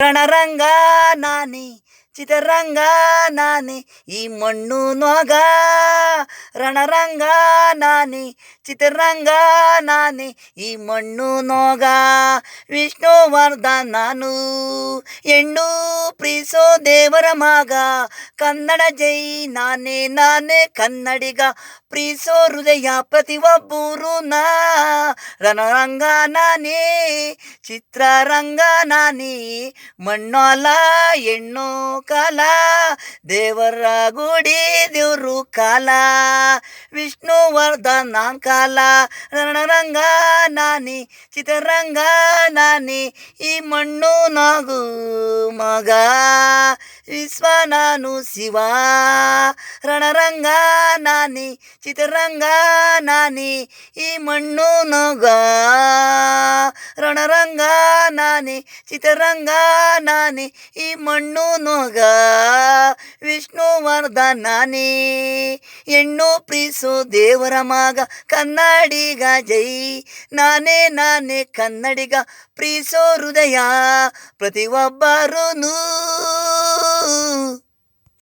ರಣರಂಗ ನಾನೇ ಚಿತ್ರರಂಗ ನಾನೇ ಈ ಮಣ್ಣು ನೋಗ ರಣರಂಗ ನಾನಿ, ಚಿತ್ರರಂಗ ನಾನಿ, ಈ ಮಣ್ಣು ನೋಗ ವಿಷ್ಣುವರ್ಧನ ನಾನು. ಹೆಣ್ಣು ಪ್ರೀಸೋ ದೇವರ ಮಗ, ಕನ್ನಡ ಜೈ ನಾನೇ ನಾನೇ ಕನ್ನಡಿಗ. ಪ್ರೀಸೋ ಹೃದಯ ಪ್ರತಿಯೊಬ್ಬರು ನಾ ರಣರಂಗ ನಾನೇ, ಚಿತ್ರರಂಗ ನಾನೇ ಮಣ್ಣೋಲ ಹೆಣ್ಣು ಕಾಲ. ದೇವರ ಗುಡಿ ದೇವ್ರು ಕಾಲ, ವಿಷ್ಣುವರ್ಧನ್ ನಾನ್ ಕಾಲ, ರಣರಂಗ ನಾನಿ, ಚಿತ್ರರಂಗ ನಾನಿ, ಈ ಮಣ್ಣು ನಾಗು ಮಗ, ವಿಶ್ವ ನಾನು ಶಿವ, ರಣರಂಗ ನಾನಿ, ಚಿತ್ರರಂಗ ನಾನಿ, ಈ ಮಣ್ಣು ನಗ, ರಣರಂಗ ನಾನಿ, ಚಿತ್ರರಂಗ ನಾನಿ, ಈ ಮಣ್ಣು ನೊಗ. ವಿಷ್ಣುವರ್ಧನ್ ನಾನೇ. ಹೆಣ್ಣು ಪ್ರೀಸು ದೇವರ ಮಗ ಕನ್ನಡಿಗ ಜೈ. ನಾನೇ ನಾನೇ ಕನ್ನಡಿಗ ಪ್ರೀಸೋ ಹೃದಯ. ಪ್ರತಿಯೊಬ್ಬರೂ